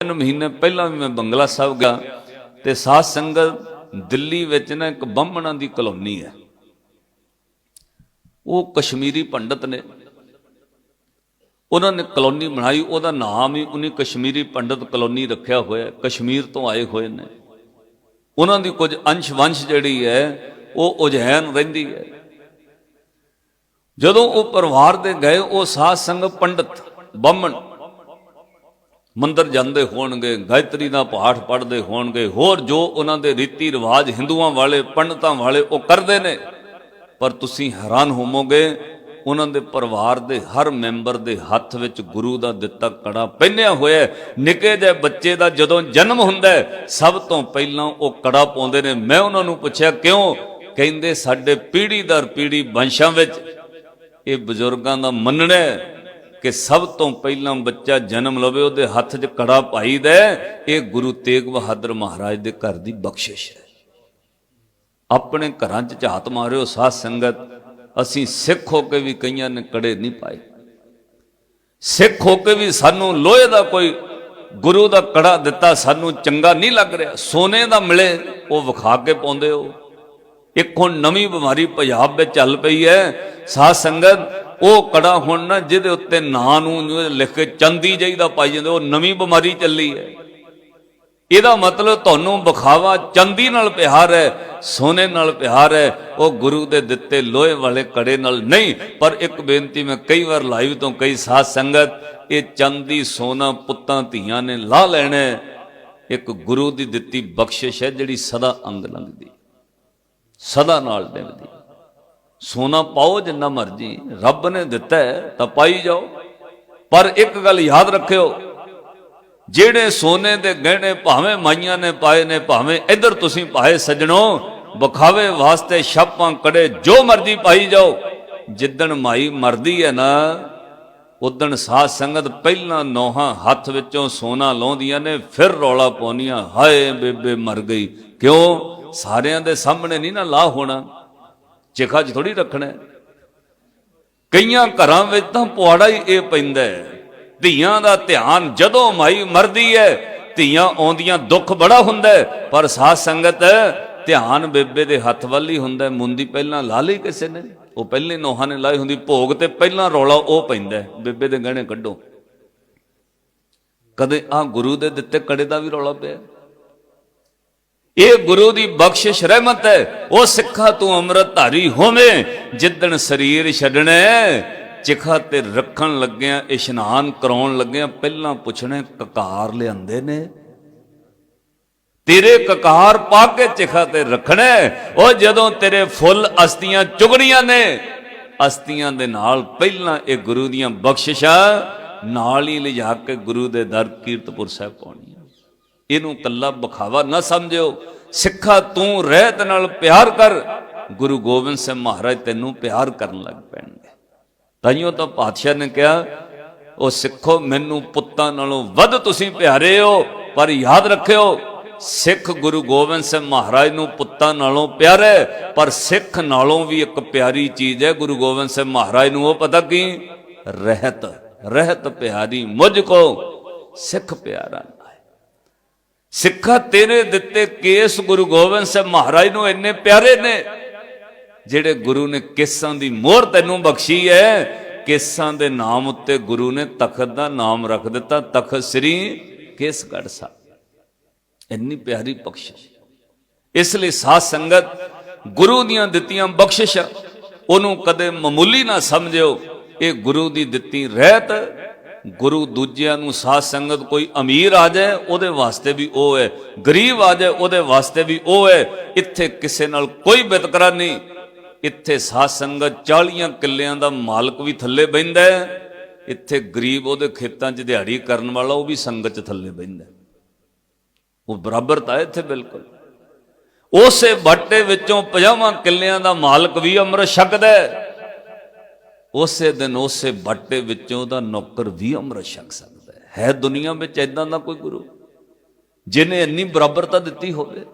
ਤਿੰਨ ਮਹੀਨੇ ਪਹਿਲਾਂ ਵੀ ਮੈਂ ਬੰਗਲਾ ਸਾਹਿਬ ਗਿਆ ਤੇ ਸਾਧ ਸੰਗਤ ਦਿੱਲੀ ਵਿੱਚ ਨਾ ਇੱਕ ਬੰਮਣਾ ਦੀ ਕਲੋਨੀ ਹੈ। ਉਹ ਕਸ਼ਮੀਰੀ ਪੰਡਤ ਨੇ। ਉਹਨਾਂ ਨੇ ਕਲੋਨੀ ਬਣਾਈ, ਉਹਦਾ ਨਾਮ ਹੀ ਉਹਨੇ ਕਸ਼ਮੀਰੀ ਪੰਡਤ ਕਲੋਨੀ ਰੱਖਿਆ ਹੋਇਆ ਕਸ਼ਮੀਰ ਤੋਂ ਆਏ ਹੋਏ ਨੇ। ਉਹਨਾਂ ਦੀ ਕੁਝ ਅੰਸ਼ ਵੰਸ਼ ਜਿਹੜੀ ਹੈ, ਉਹ ਉਜੈਨ ਰਹਿੰਦੀ ਹੈ। ਜਦੋਂ ਉਹ ਪਰਿਵਾਰ ਦੇ ਗਏ, ਉਹ ਸਾਧ ਸੰਗਤ ਪੰਡਤ ਬੰਮਣ ਮੰਦਰ ਜਾਂਦੇ ਹੋਣਗੇ, ਗਾਇਤਰੀ ਦਾ ਪਾਠ ਪੜ੍ਹਦੇ ਹੋਣਗੇ, ਹੋਰ ਜੋ ਉਹਨਾਂ ਦੇ ਰੀਤੀ ਰਿਵਾਜ ਹਿੰਦੂਆਂ ਵਾਲੇ, ਪੰਡਤਾਂ ਵਾਲੇ ਉਹ ਕਰਦੇ ਨੇ। ਪਰ ਤੁਸੀਂ ਹੈਰਾਨ ਹੋਵੋਗੇ, ਉਹਨਾਂ ਦੇ ਪਰਿਵਾਰ ਦੇ ਹਰ ਮੈਂਬਰ ਦੇ ਹੱਥ ਵਿੱਚ ਗੁਰੂ ਦਾ ਦਿੱਤਾ ਕੜਾ ਪਹਿਨਿਆ ਹੋਇਆ ਨਿੱਕੇ ਜਿਹੇ ਬੱਚੇ ਦਾ ਜਦੋਂ ਜਨਮ ਹੁੰਦਾ ਸਭ ਤੋਂ ਪਹਿਲਾਂ ਉਹ ਕੜਾ ਪਾਉਂਦੇ ਨੇ। ਮੈਂ ਉਹਨਾਂ ਨੂੰ ਪੁੱਛਿਆ, ਕਿਉਂ? ਕਹਿੰਦੇ, ਸਾਡੇ ਪੀੜ੍ਹੀ ਦਰ ਪੀੜ੍ਹੀ ਵੰਸ਼ਾਂ ਵਿੱਚ ਇਹ ਬਜ਼ੁਰਗਾਂ ਦਾ ਮੰਨਣਾ ਹੈ। ਕਿ ਸਭ ਤੋਂ ਪਹਿਲਾਂ ਬੱਚਾ ਜਨਮ ਲਵੇ, ਉਹਦੇ ਹੱਥ 'ਚ ਕੜਾ ਪਾਈਦਾ ਹੈ। ਇਹ ਗੁਰੂ ਤੇਗ ਬਹਾਦਰ ਮਹਾਰਾਜ ਦੇ ਘਰ ਦੀ ਬਖਸ਼ਿਸ਼ ਹੈ। ਆਪਣੇ ਘਰਾਂ 'ਚ ਝਾਤ ਮਾਰਿਓ, ਸਾਧ ਸੰਗਤ, ਅਸੀਂ ਸਿੱਖ ਹੋ ਕੇ ਵੀ ਕਈਆਂ ਨੇ ਕੜੇ ਨਹੀਂ ਪਾਏ। ਸਿੱਖ ਹੋ ਕੇ ਵੀ ਸਾਨੂੰ ਲੋਹੇ ਦਾ ਕੋਈ ਗੁਰੂ ਦਾ ਕੜਾ ਦਿੱਤਾ, ਸਾਨੂੰ ਚੰਗਾ ਨਹੀਂ ਲੱਗ ਰਿਹਾ। ਸੋਨੇ ਦਾ ਮਿਲੇ, ਉਹ ਵਿਖਾ ਕੇ ਪਾਉਂਦੇ ਹੋ। ਇੱਕ ਹੁਣ ਨਵੀਂ ਬਿਮਾਰੀ ਪੰਜਾਬ ਵਿੱਚ ਚੱਲ ਪਈ ਹੈ। ਸਾਧ ਸੰਗਤ ਉਹ ਕੜਾ ਹੁਣ ਨਾ ਜਿਹਦੇ ਉੱਤੇ ਨਾਂ ਨੂੰ ਲਿਖ ਕੇ ਚੰਦੀ ਜਿਹੀ ਦਾ ਪਾਈ ਜਾਂਦੇ, ਉਹ ਨਵੀਂ ਬਿਮਾਰੀ ਚੱਲੀ ਹੈ। ਇਹਦਾ ਮਤਲਬ ਤੁਹਾਨੂੰ ਵਿਖਾਵਾ ਚੰਦੀ ਨਾਲ ਪਿਆਰ ਹੈ, ਸੋਨੇ ਨਾਲ ਪਿਆਰ ਹੈ, ਉਹ ਗੁਰੂ ਦੇ ਦਿੱਤੇ ਲੋਹੇ ਵਾਲੇ ਕੜੇ ਨਾਲ ਨਹੀਂ, ਪਰ ਇੱਕ ਬੇਨਤੀ ਮੈਂ ਕਈ ਵਾਰ ਲਾਈਵ ਤੋਂ ਕਈ ਸਾਧ ਸੰਗਤ, ਇਹ ਚੰਦੀ, ਸੋਨਾ, ਪੁੱਤਾਂ, ਧੀਆਂ ਨੇ ਲਾ ਲੈਣਾ ਇੱਕ ਗੁਰੂ ਦੀ ਦਿੱਤੀ ਬਖਸ਼ਿਸ਼ ਹੈ ਜਿਹੜੀ ਸਦਾ ਅੰਗ ਲੰਘਦੀ, ਸਦਾ ਨਾਲ ਨਿਭਦੀ ਸੋਨਾ ਪਾਓ ਜਿੰਨਾ ਮਰਜ਼ੀ, ਰੱਬ ਨੇ ਦਿੱਤਾ ਹੈ, ਤਾਂ ਪਾਈ ਜਾਓ। ਪਰ ਇੱਕ ਗੱਲ ਯਾਦ ਰੱਖਿਓ, ਜਿਹੜੇ ਸੋਨੇ ਦੇ ਗਹਿਣੇ ਭਾਵੇਂ ਮਾਈਆਂ ਨੇ ਪਾਏ ਨੇ, ਭਾਵੇਂ ਇੱਧਰ ਤੁਸੀਂ ਪਾਏ ਸਜਣੋ ਬਖਾਵੇ ਵਾਸਤੇ ਛਾਪਾਂ ਕੜੇ ਜੋ ਮਰਜ਼ੀ ਪਾਈ ਜਾਓ। ਜਿੱਦਣ ਮਾਈ ਮਰਦੀ ਹੈ ਨਾ, ਉਦਣ ਸਾਧ ਸੰਗਤ ਪਹਿਲਾਂ ਨੋਹਾਂ ਹੱਥ ਵਿੱਚੋਂ ਸੋਨਾ ਲਾਉਂਦੀਆਂ ਨੇ, ਫਿਰ ਰੌਲਾ ਪਾਉਂਦੀਆਂ, ਹਾਏ ਬੇਬੇ ਮਰ ਗਈ। ਕਿਉਂ? ਸਾਰਿਆਂ ਦੇ ਸਾਹਮਣੇ ਨਹੀਂ ਨਾ ਲਾਹ ਹੋਣਾ। ਚਿਖਾ 'ਚ ਥੋੜੀ ਰੱਖਣਾ ਕਈਆਂ ਘਰਾਂ ਵਿੱਚ ਤਾਂ ਪੁਆੜਾ ਹੀ ਇਹ ਪੈਂਦਾ ਧੀਆਂ ਦਾ ਧਿਆਨ ਜਦੋਂ ਮਾਈ ਮਰਦੀ ਹੈ, ਧੀਆਂ ਆਉਂਦੀਆਂ ਦੁੱਖ ਬੜਾ ਹੁੰਦਾ ਪਰ ਸਾਧ ਸੰਗਤ ਧਿਆਨ ਬੇਬੇ ਦੇ ਹੱਥ ਵੱਲ ਹੀ ਹੁੰਦਾ ਮੁੰਦੀ ਪਹਿਲਾਂ ਲਾ ਲਈ ਕਿਸੇ ਨੇ। ਉਹ ਪਹਿਲੇ ਨੋਹਾਂ ਨੇ ਲਾਈ ਹੁੰਦੀ। ਭੋਗ ਤੇ ਪਹਿਲਾਂ ਰੌਲਾ ਉਹ ਪੈਂਦਾ ਬੇਬੇ ਦੇ ਗਹਿਣੇ ਕੱਢੋ। ਕਦੇ ਆ ਗੁਰੂ ਦੇ ਦਿੱਤੇ ਕੜੇ ਦਾ ਵੀ ਰੌਲਾ ਪਿਆ ਗੁਰੂ ਦੀ ਬਖਸ਼ਿਸ਼ ਰਹਿਮਤ ਹੈ। ਉਹ ਸਿੱਖਾ ਤੂੰ ਅੰਮ੍ਰਿਤ ਧਾਰੀ ਹੋਵੇਂ, ਜਿੱਦਣ ਸਰੀਰ ਛੱਡਣਾ, ਚਿਖਾ ਤੇ ਰੱਖਣ ਲੱਗਿਆਂ, ਇਸ਼ਨਾਨ ਕਰਾਉਣ ਲੱਗਿਆਂ, ਪਹਿਲਾਂ ਪੁੱਛਣਾ, ਕਕਾਰ ਲਿਆਂਦੇ ਨੇ? ਤੇਰੇ ਕਕਾਰ ਪਾ ਕੇ ਚਿਖਾ ਤੇ ਰੱਖਣਾ, ਉਹ ਜਦੋਂ ਤੇਰੇ ਫੁੱਲ ਅਸਤੀਆਂ ਚੁਗਣੀਆਂ ਨੇ, ਅਸਤੀਆਂ ਦੇ ਨਾਲ ਪਹਿਲਾਂ ਇਹ ਗੁਰੂ ਦੀਆਂ ਬਖਸ਼ਿਸ਼ਾਂ ਨਾਲ ਹੀ ਲਿਜਾ ਕੇ ਗੁਰੂ ਦੇ ਦਰ ਕੀਰਤਪੁਰ ਸਾਹਿਬ ਪਾਉਣੀਆਂ। ਇਹਨੂੰ ਕੱਲਾ ਬਖਾਵਾ ਨਾ ਸਮਝਿਓ। ਸਿੱਖਾ ਤੂੰ ਰਹਿਤ ਨਾਲ ਪਿਆਰ ਕਰ, ਗੁਰੂ ਗੋਬਿੰਦ ਸਿੰਘ ਮਹਾਰਾਜ ਤੈਨੂੰ ਪਿਆਰ ਕਰਨ ਲੱਗ ਪੈਣਗੇ। ਤਾਈਓ ਤਾਂ ਪਾਤਸ਼ਾਹ ਨੇ ਕਿਹਾ, ਉਹ ਸਿੱਖੋ, ਮੈਨੂੰ ਪੁੱਤਾਂ ਨਾਲੋਂ ਵੱਧ ਤੁਸੀਂ ਪਿਆਰੇ ਹੋ, ਪਰ ਯਾਦ ਰੱਖਿਓ, ਸਿੱਖ ਗੁਰੂ ਗੋਬਿੰਦ ਸਿੰਘ ਮਹਾਰਾਜ ਨੂੰ ਪੁੱਤਾਂ ਨਾਲੋਂ ਪਿਆਰਾ ਹੈ, ਪਰ ਸਿੱਖ ਨਾਲੋਂ ਵੀ ਇੱਕ ਪਿਆਰੀ ਚੀਜ਼ ਹੈ, ਗੁਰੂ ਗੋਬਿੰਦ ਸਿੰਘ ਮਹਾਰਾਜ ਨੂੰ ਉਹ ਪਤਾ ਕੀ? ਰਹਿਤ ਰਹਿਤ ਪਿਆਰੀ ਮੁਝ ਕੋ ਸਿੱਖ ਪਿਆਰਾ ਨਾ ਸਿੱਖਾ ਤੇਰੇ ਦਿੱਤੇ ਕੇਸ ਗੁਰੂ ਗੋਬਿੰਦ ਸਾਹਿਬ ਮਹਾਰਾਜ ਨੂੰ ਇੰਨੇ ਪਿਆਰੇ ਨੇ, ਜਿਹੜੇ ਗੁਰੂ ਨੇ ਕੇਸਾਂ ਦੀ ਮੋਹਰ ਤੈਨੂੰ ਬਖਸ਼ੀ ਹੈ ਕੇਸਾਂ ਦੇ ਨਾਮ ਉੱਤੇ ਗੁਰੂ ਨੇ ਤਖਤ ਦਾ ਨਾਮ ਰੱਖ ਦਿੱਤਾ। ਤਖਤ ਸ੍ਰੀ ਕੇਸਗੜ੍ਹ ਸਾਹਿਬ। ਇੰਨੀ ਪਿਆਰੀ ਬਖਸ਼ਿਸ਼। ਇਸ ਲਈ ਸਾਧ ਸੰਗਤ ਗੁਰੂ ਦੀਆਂ ਦਿੱਤੀਆਂ ਬਖਸ਼ਿਸ਼ਾਂ, ਉਹਨੂੰ ਕਦੇ ਮਾਮੂਲੀ ਨਾ ਸਮਝਿਓ। ਇਹ ਗੁਰੂ ਦੀ ਦਿੱਤੀ ਰਹਿਤ ਗੁਰੂ ਦੂਜਿਆਂ ਨੂੰ ਸਾਧ ਸੰਗਤ ਕੋਈ ਅਮੀਰ ਆ ਜਾਏ, ਉਹਦੇ ਵਾਸਤੇ ਵੀ ਉਹ ਹੈ। ਗਰੀਬ ਆ ਜਾਏ, ਉਹਦੇ ਵਾਸਤੇ ਵੀ ਉਹ ਹੈ। ਇੱਥੇ ਕਿਸੇ ਨਾਲ ਕੋਈ ਬਿਤਕਰਾ ਨਹੀਂ। ਇੱਥੇ ਸਾਧ ਸੰਗਤ 40 ਕਿੱਲਿਆਂ ਦਾ ਮਾਲਕ ਵੀ ਥੱਲੇ ਬੈੰਦਾ ਹੈ। ਇੱਥੇ ਗਰੀਬ ਉਹਦੇ ਖੇਤਾਂ 'ਚ ਦਿਹਾੜੀ ਕਰਨ ਵਾਲਾ ਉਹ ਵੀ ਸੰਗਤ 'ਚ ਥੱਲੇ ਬੈੰਦਾ ਉਹ ਬਰਾਬਰਤਾ ਹੈ ਇੱਥੇ ਬਿਲਕੁਲ। ਉਸੇ ਬਾਟੇ ਵਿੱਚੋਂ 50 ਕਿੱਲਿਆਂ ਦਾ ਮਾਲਕ ਵੀ ਅੰਮ੍ਰਿਤ ਛਕਦਾ ਹੈ। ਉਸੇ ਦਿਨ ਉਸੇ ਬਾਟੇ ਵਿੱਚੋਂ ਉਹਦਾ ਨੌਕਰ ਵੀ ਅੰਮ੍ਰਿਤ ਛਕ ਸਕਦਾ ਹੈ। ਹੈ ਦੁਨੀਆ ਵਿੱਚ ਐਦਾਂ ਦਾ ਕੋਈ ਗੁਰੂ? ਜਿਨੇ ਇੰਨੀ ਬਰਾਬਰਤਾ ਦਿੱਤੀ ਹੋਵੇ।